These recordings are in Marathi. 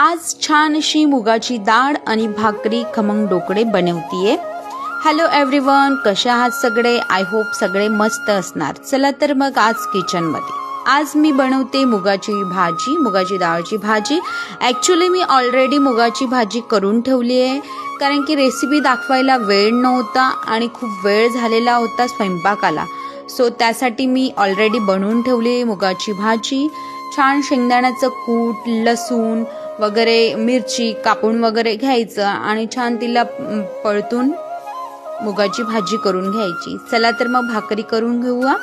आज छानशी मुगाची डाळ आणि भाकरी खमंग डोकडे बनवतीये. हॅलो एव्हरीवन कसे आहात सगळे? आय होप सगळे मस्त असणार. चला तर मग आज किचनमध्ये आज मी बनवते मुगाची भाजी मुगाची डाळची भाजी. ॲक्च्युली मी ऑलरेडी मुगाची भाजी करून ठेवली आहे. कारण की रेसिपी दाखवायला वेळ नव्हता आणि खूप वेळ झालेला होता स्वयंपाकाला. सो त्यासाठी मी ऑलरेडी बनवून ठेवली आहे मुगाची भाजी. छान शेंगदाण्याचं कूट लसूण वगैरे मिरची कापून वगैरे घ्यायचं आणि छान तिला पळतून मुगाची भाजी करून घ्यायची. चला तर मग भाकरी करून घेऊया.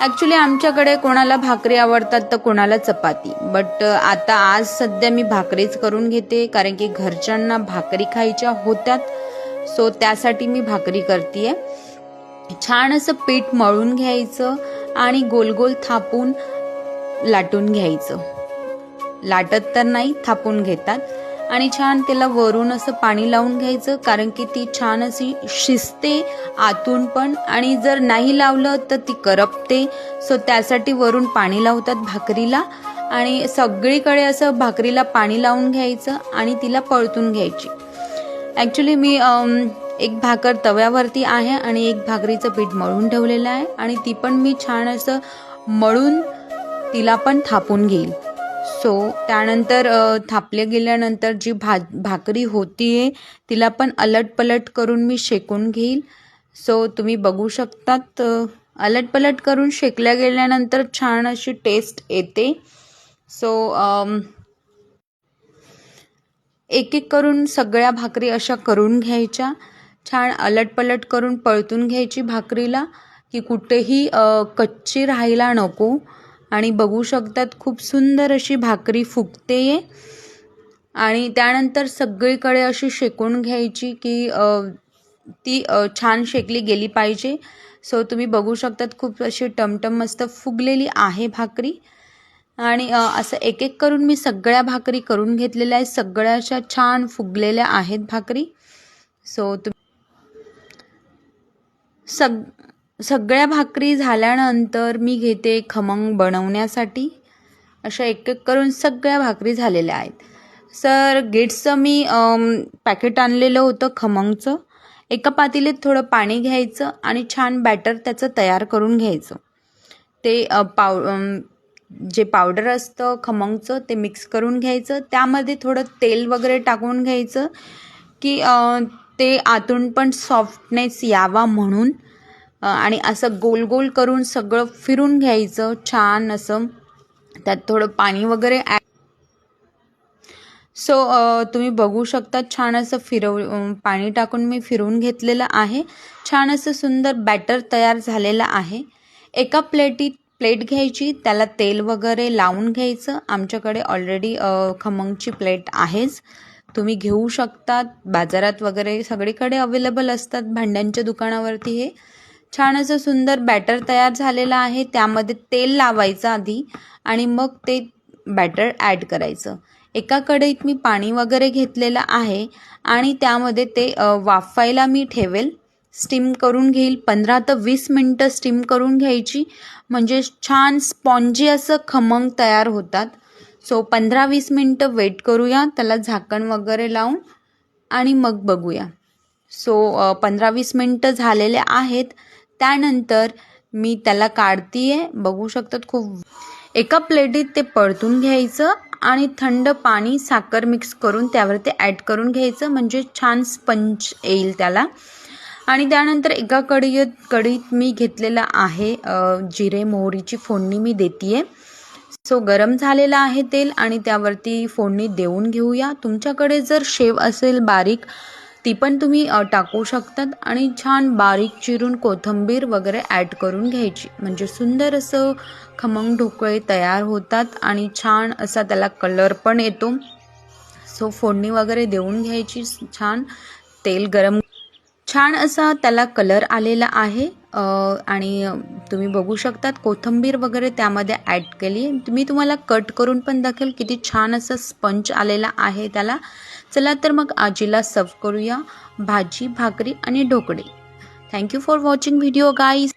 ॲक्च्युली आमच्याकडे कोणाला भाकरी आवडतात तर कोणाला चपाती. बट आता आज सध्या मी भाकरीच करून घेते कारण की घरच्यांना भाकरी खायच्या होत्यात. सो त्यासाठी मी भाकरी करते छान असं पीठ मळून घ्यायचं आणि गोल गोल थापून लाटून घ्यायचं. लाटत तर नाही थापून घेतात. आणि छान त्याला वरून असं पाणी लावून घ्यायचं कारण की ती छान अशी शिजते आतून पण. आणि जर नाही लावलं तर ती करपते. सो त्यासाठी वरून पाणी लावतात भाकरीला. आणि सगळीकडे असं भाकरीला पाणी लावून घ्यायचं आणि तिला पळतून घ्यायची. ॲक्च्युली मी एक भाकर तव्यावरती आहे आणि एक भाकरीचं पीठ मळून ठेवलेलं आहे. आणि ती पण मी छान असं मळून तिला पण थापून घेईल. सो त्यानंतर थापले गेल्यानंतर जी भा भाकरी होतीये तिला पण अलट पलट करून मी शेकून घेईल. सो तुम्ही बघू शकतात अलटपलट अलट पलट करून शेकल्या गेल्यानंतर छान अशी टेस्ट येते. सो एक एक करून सगळ्या भाकरी अशा करून घ्यायच्या. छान अलटपलट करून पळतून घ्यायची भाकरीला की कुठेही कच्ची राहायला नको. आणि बघू शकतात खूप सुंदर अशी भाकरी फुगते आणि त्यानंतर सगळीकडे अशी शेकून घ्यायची की ती छान शेकली गेली पाहिजे. सो तुम्ही बघू शकतात खूप अशी टमटम मस्त फुगलेली आहे भाकरी. आणि असं एक एक करून मी सगळ्या भाकरी करून घेतलेल्या आहेत. सगळ्याशा छान फुगलेल्या आहेत भाकरी. सो तु सग सगळ्या भाकरी झाल्यानंतर मी घेते खमंग बनवण्यासाठी. अशा एक एक करून सगळ्या भाकरी झालेल्या आहेत. सर गेट्सचं मी पॅकेट आणलेलं होतं खमंगचं. एका पातेलीत थोडं पाणी घ्यायचं आणि छान बॅटर त्याचं तयार करून घ्यायचं. ते पाव जे पावडर असतं खमंगचं ते मिक्स करून घ्यायचं. त्यामध्ये थोडं तेल वगैरे टाकून घ्यायचं की ते आतून पण सॉफ्टनेस यावा म्हणून. आणि असं गोल गोल करून सगळं फिरून घ्यायचं छान असं. त्यात थोडं पाणी वगैरे ॲड सो तुम्ही बघू शकता छान असं फिरव पाणी टाकून मी फिरवून घेतलेलं आहे. छान असं सुंदर बॅटर तयार झालेलं आहे. एका प्लेटीत प्लेट घ्यायची त्याला तेल वगैरे लावून घ्यायचं. आमच्याकडे ऑलरेडी खमंगची प्लेट आहेच. तुम्ही घेऊ शकतात. बाजारात वगैरे सगळीकडे अवेलेबल असतात भांड्यांच्या दुकानावरती हे. छान असं सुंदर बॅटर तयार झालेलं आहे. त्यामध्ये तेल लावायचं आधी आणि मग ते बॅटर ॲड करायचं. एका कढईत मी पाणी वगैरे घेतलेलं आहे आणि त्यामध्ये ते वाफायला मी ठेवेल. स्टीम करून घेईल. पंधरा ते वीस मिनटं स्टीम करून घ्यायची. म्हणजे छान स्पॉन्जी असं खमंग तयार होतात. सो पंधरा वीस मिनटं वेट करूया. त्याला झाकण वगैरे लावून आणि मग बघूया. सो पंधरा वीस मिनटं झालेले आहेत. त्यानंतर मी त्याला काढतीये. बघू शकतात खूप. एका प्लेटीत ते परतून घ्यायचं आणि थंड पाणी साखर मिक्स करून त्यावर ते ॲड करून घ्यायचं. म्हणजे छान स्पंज येईल त्याला. आणि त्यानंतर एका कडीत कडीत मी घेतलेलं आहे जिरे मोहरीची फोडणी मी देते सो गरम झालेलं आहे तेल आणि त्यावरती फोडणी देऊन घेऊया. तुमच्याकडे जर शेव असेल बारीक ती पण तुम्ही टाकू शकतात आणि छान बारीक चिरून कोथिंबीर वगैरे ॲड करून घ्यायची. म्हणजे सुंदर असं खमंग ढोकळे तयार होतात आणि छान असा त्याला कलर पण येतो. सो फोडणी वगैरे देऊन घ्यायची छान तेल गरम. छान असा त्याला कलर आलेला आहे आणि तुम्ही बघू शकतात. कोथिंबीर वगैरे त्यामध्ये ॲड केली. मी तुम्हाला कट करून पण दाखवेल किती छान असं स्पंच आलेला आहे त्याला. चला तर मग आजीला सर्व करूया. भाजी भाकरी आणि ढोकळे. Thank you for watching video guys